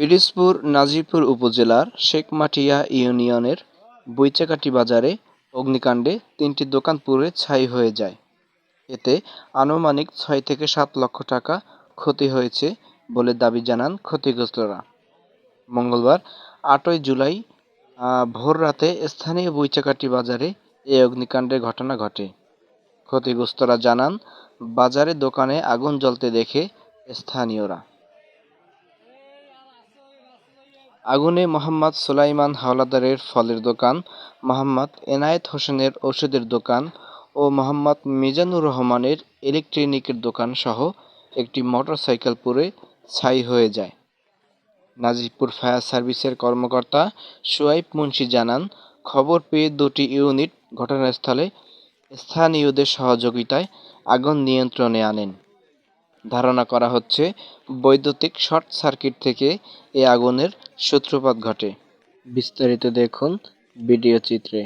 পিরোজপুর নাজিরপুর উপজেলার শেখমাটিয়া ইউনিয়নের বৈচাকাটি বাজারে অগ্নিকাণ্ডে তিনটি দোকান পুড়ে ছাই হয়ে যায়। এতে আনুমানিক ছয় থেকে সাত লক্ষ টাকা ক্ষতি হয়েছে বলে দাবি জানান ক্ষতিগ্রস্তরা। মঙ্গলবার আটই জুলাই আহ, ভোররাতে স্থানীয় বৈচাকাটি বাজারে এই অগ্নিকাণ্ডের ঘটনা ঘটে। ক্ষতিগ্রস্তরা জানান বাজারে দোকানে আগুন জ্বলতে দেখে স্থানীয়রা। আগুনে মোহাম্মদ সুলাইমান হাওলাদারের ফলের দোকান, মোহাম্মদ এনায়েত হোসেনের ওষুধের দোকান ও মোহাম্মদ মিজানুর রহমানের ইলেকট্রনিকের দোকান সহ একটি মোটরসাইকেল পুড়ে ছাই হয়ে যায়। নাজিরপুর ফায়ার সার্ভিসের কর্মকর্তা সুয়াইব মুন্সি জানান, খবর পেয়ে দুটি ইউনিট ঘটনাস্থলে স্থানীয়দের সহযোগিতায় আগুন নিয়ন্ত্রণে আনেন। ধারণা করা হচ্ছে, বৈদ্যুতিক শর্ট সার্কিট থেকে এ আগুনের সূত্রপাত ঘটে। বিস্তারিত দেখুন ভিডিও চিত্রে।